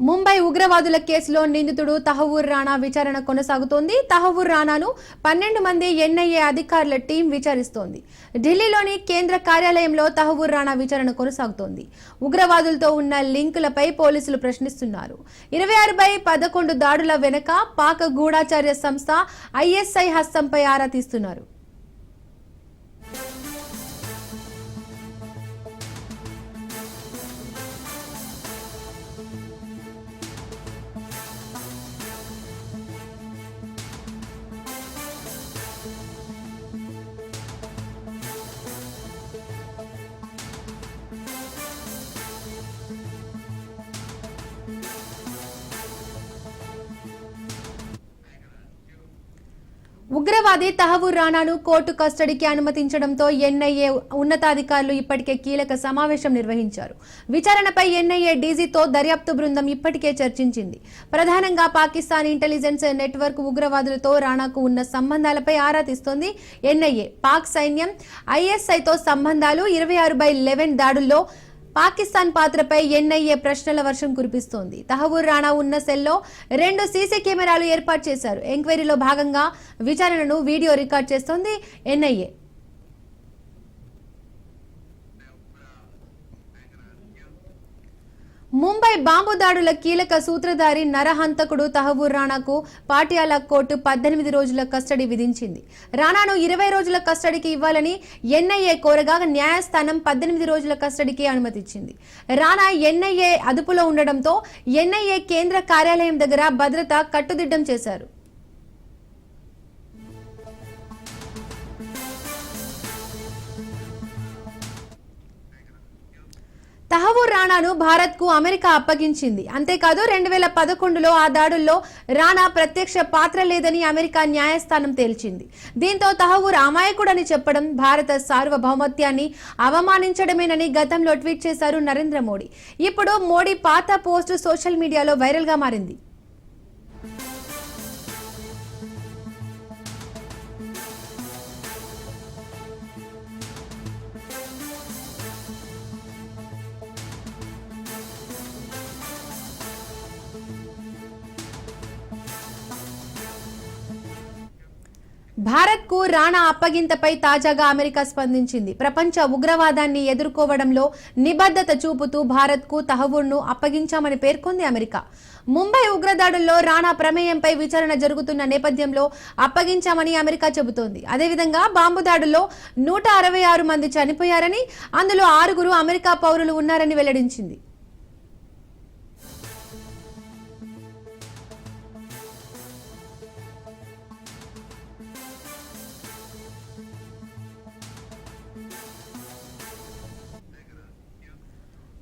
ముంబై ఉగ్రవాదుల కేసులో నిందితుడు తహవూర్ రాణా విచారణ కొనసాగుతోంది. తహవూర్ రాణాను పన్నెండు మంది ఎన్ఐఏ అధికారుల టీం విచారిస్తోంది. ఢిల్లీలోని కేంద్ర కార్యాలయంలో తహవూర్ రాణా విచారణ కొనసాగుతోంది. ఉగ్రవాదులతో ఉన్న లింకులపై పోలీసులు ప్రశ్నిస్తున్నారు. ఇరవై ఆరు బై పదకొండు దాడుల వెనుక పాక గూఢాచార్య సంస్థ ఐఎస్ఐ హస్తంపై ఆరా తీస్తున్నారు. ఉగ్రవాది తహవూర్ రాణాను కోర్టు కస్టడీకి అనుమతించడంతో ఎన్ఐఏ ఉన్నతాధికారులు ఇప్పటికే కీలక సమావేశం నిర్వహించారు. విచారణపై ఎన్ఐఏ డీజీతో దర్యాప్తు బృందం ఇప్పటికే చర్చించింది. ప్రధానంగా పాకిస్తాన్ ఇంటెలిజెన్స్ నెట్వర్క్ ఉగ్రవాదులతో రాణాకు ఉన్న సంబంధాలపై ఆరా తీస్తోంది ఎన్ఐఏ. పాక్ సైన్యం ఐఎస్ఐతో సంబంధాలు ఇరవై ఆరు బై లెవెన్ దాడుల్లో పాకిస్తాన్ పాత్రపై ఎన్ఐఏ ప్రశ్నల వర్షం కురిపిస్తోంది. తహవూర్ రాణా ఉన్న సెల్లో రెండు సీసీ కెమెరాలు ఏర్పాటు చేశారు. ఎంక్వైరీలో భాగంగా విచారణను వీడియో రికార్డ్ చేస్తోంది ఎన్ఐఏ. ముంబై బాంబు దాడుల కీలక సూత్రధారి నరహంతకుడు తహవూర్ రాణాకు పాటియాలా కోర్టు పద్దెనిమిది రోజుల కస్టడీ విధించింది. రాణాను ఇరవై రోజుల కస్టడీకి ఇవ్వాలని ఎన్ఐఏ కోరగా న్యాయస్థానం పద్దెనిమిది రోజుల కస్టడీకి అనుమతిచ్చింది. రాణా ఎన్ఐఏ అదుపులో ఉండడంతో ఎన్ఐఏ కేంద్ర కార్యాలయం దగ్గర భద్రత కట్టుదిట్టం చేశారు. తహవూర్ రాణాను భారత్కు అమెరికా అప్పగించింది. అంతేకాదు రెండు వేల పదకొండులో ఆ దాడుల్లో రాణా ప్రత్యక్ష పాత్ర లేదని అమెరికా న్యాయస్థానం తేల్చింది. దీంతో తహవూర్ అమాయకుడని చెప్పడం భారత సార్వభౌమత్యాన్ని అవమానించడమేనని గతంలో ట్వీట్ చేశారు నరేంద్ర మోడీ. ఇప్పుడు మోడీ పాత పోస్టు సోషల్ మీడియాలో వైరల్గా మారింది. భారత్కు రాణా అప్పగింతపై తాజాగా అమెరికా స్పందించింది. ప్రపంచ ఉగ్రవాదాన్ని ఎదుర్కోవడంలో నిబద్ధత చూపుతూ భారత్కు తహవూర్ను అప్పగించామని పేర్కొంది అమెరికా. ముంబై ఉగ్రదాడుల్లో రాణా ప్రమేయంపై విచారణ జరుగుతున్న నేపథ్యంలో అప్పగించామని అమెరికా చెబుతోంది. అదేవిధంగా బాంబు దాడుల్లో నూట అరవై ఆరు మంది చనిపోయారని అందులో ఆరుగురు అమెరికా పౌరులు ఉన్నారని వెల్లడించింది.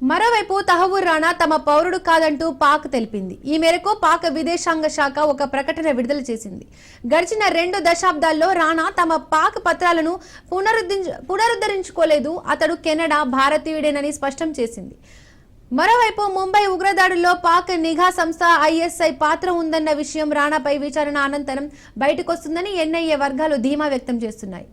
మరోవైపు తహవూర్ రాణా తమ పౌరుడు కాదంటూ పాక్ తెలిపింది. ఈ మేరకు పాక్ విదేశాంగ శాఖ ఒక ప్రకటన విడుదల చేసింది. గడిచిన రెండు దశాబ్దాల్లో రాణా తమ పాక్ పత్రాలను పునరుద్ధరించ పునరుద్ధరించుకోలేదు. అతడు కెనడా భారతీయుడేనని స్పష్టం చేసింది. మరోవైపు ముంబై ఉగ్రదాడుల్లో పాక్ నిఘా సంస్థ ఐఎస్ఐ పాత్ర ఉందన్న విషయం రాణాపై విచారణ అనంతరం బయటకొస్తుందని ఎన్ఐఏ వర్గాలు ధీమా వ్యక్తం చేస్తున్నాయి.